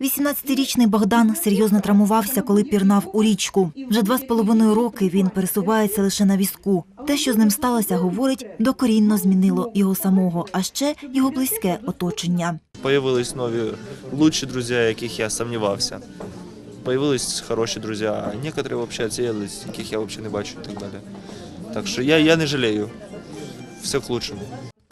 18-річний Богдан серйозно травмувався, коли пірнав у річку. Вже два з половиною роки він пересувається лише на візку. Те, що з ним сталося, говорить, докорінно змінило його самого, а ще його близьке оточення. Появились нові лучші друзі, яких я сумнівався. Появились хороші друзі, а некоторі взагалі відсіялись, яких я взагалі не бачу і так далі. Так що я, я не жалію. Все к лучшему.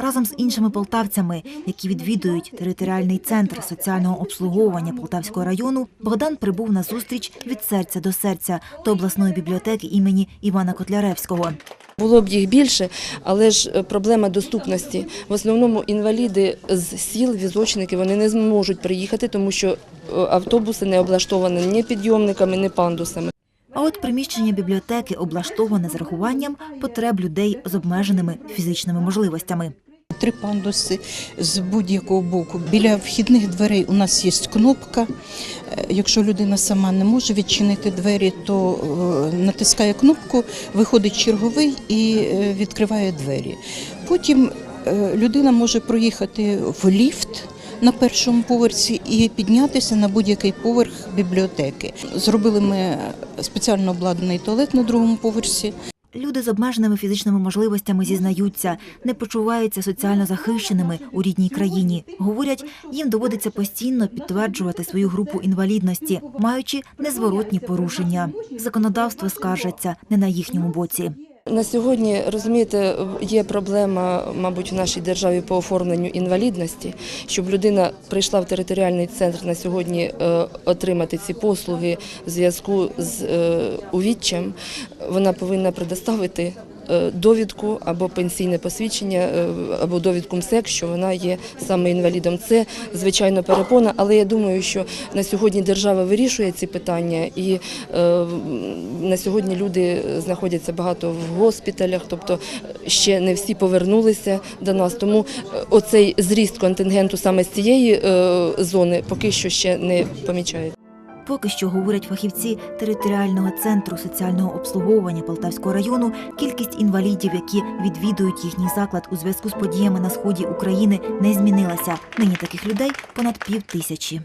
Разом з іншими полтавцями, які відвідують територіальний центр соціального обслуговування Полтавського району, Богдан прибув на зустріч від серця до серця до обласної бібліотеки імені Івана Котляревського. Було б їх більше, але ж е, проблема доступності. В основному інваліди з сіл, візочники, вони не зможуть приїхати, тому що е, автобуси не облаштовані ні підйомниками, ні пандусами. А от приміщення бібліотеки облаштоване з рахуванням потреб людей з обмеженими фізичними можливостями. Три пандуси з будь-якого боку. Біля вхідних дверей у нас є кнопка. Е, Якщо людина сама не може відчинити двері, то е, натискає кнопку, виходить черговий і е, відкриває двері. Потім людина може проїхати в ліфт. На першому поверсі і піднятися на будь-який поверх бібліотеки. Зробили ми спеціально обладнаний туалет на другому поверсі. Люди з обмеженими фізичними можливостями зізнаються, не почуваються соціально захищеними у рідній країні. Говорять, їм доводиться постійно підтверджувати свою групу інвалідності, маючи незворотні порушення. Законодавство скаржаться не на їхньому боці. На сьогодні, розумієте, є проблема, мабуть, в нашій державі по оформленню інвалідності, щоб людина прийшла в територіальний центр на сьогодні е, отримати ці послуги в зв'язку з е, увіччям, вона повинна предоставити довідку або пенсійне посвідчення, е, або довідку МСЕК, що вона є саме інвалідом. Це звичайно перепона, але я думаю, що на сьогодні держава вирішує ці питання, і е, на сьогодні люди знаходяться багато в госпіталях, тобто ще не всі повернулися до нас. Тому е, оцей зріст контингенту саме з цієї е, зони поки що ще не помічається. Поки що говорять фахівці територіального центру соціального обслуговування Полтавського району, кількість інвалідів, які відвідують їхній заклад у зв'язку з подіями на сході України, не змінилася. Нині таких людей понад пів тисячі.